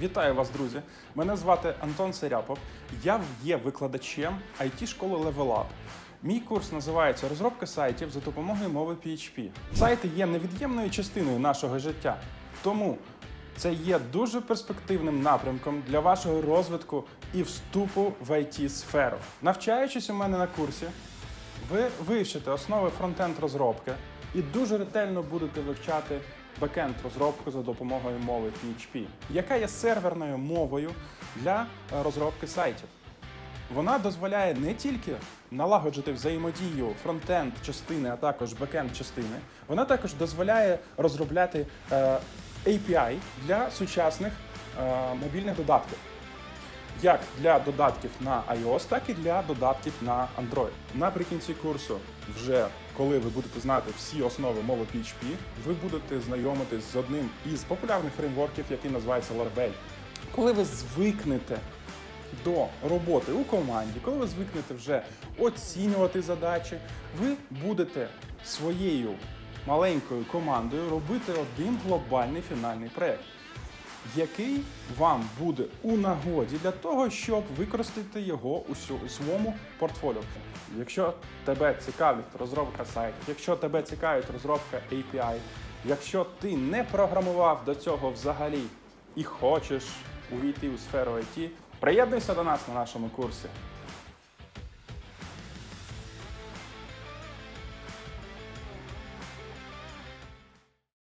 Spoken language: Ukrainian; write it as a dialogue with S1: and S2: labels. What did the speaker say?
S1: Вітаю вас, друзі! Мене звати Антон Серяпов. Я є викладачем it школи Level Up. Мій курс називається Розробка сайтів за допомогою мови PHP. Сайти є невід'ємною частиною нашого життя. Тому це є дуже перспективним напрямком для вашого розвитку і вступу в it сферу. Навчаючись у мене на курсі, ви вивчите основи фронтенд розробки і дуже ретельно будете вивчати бекенд розробку за допомогою мови PHP, яка є серверною мовою для е, розробки сайтів. Вона дозволяє не тільки налагоджити взаємодію фронтенд частини, а також бекенд частини. Вона також дозволяє розробляти е, API для сучасних е, мобільних додатків як для додатків на iOS, так і для додатків на Android. Наприкінці курсу, вже коли ви будете знати всі основи мови PHP, ви будете знайомитись з одним із популярних фреймворків, який називається Laravel. Коли ви звикнете до роботи у команді, коли ви звикнете вже оцінювати задачі, ви будете своєю маленькою командою робити один глобальний фінальний проект який вам буде у нагоді для того, щоб використати його у своєму портфоліо. Якщо тебе цікавить розробка сайтів, якщо тебе цікавить розробка API, якщо ти не програмував до цього взагалі і хочеш увійти у сферу IT, приєднуйся до нас на нашому курсі.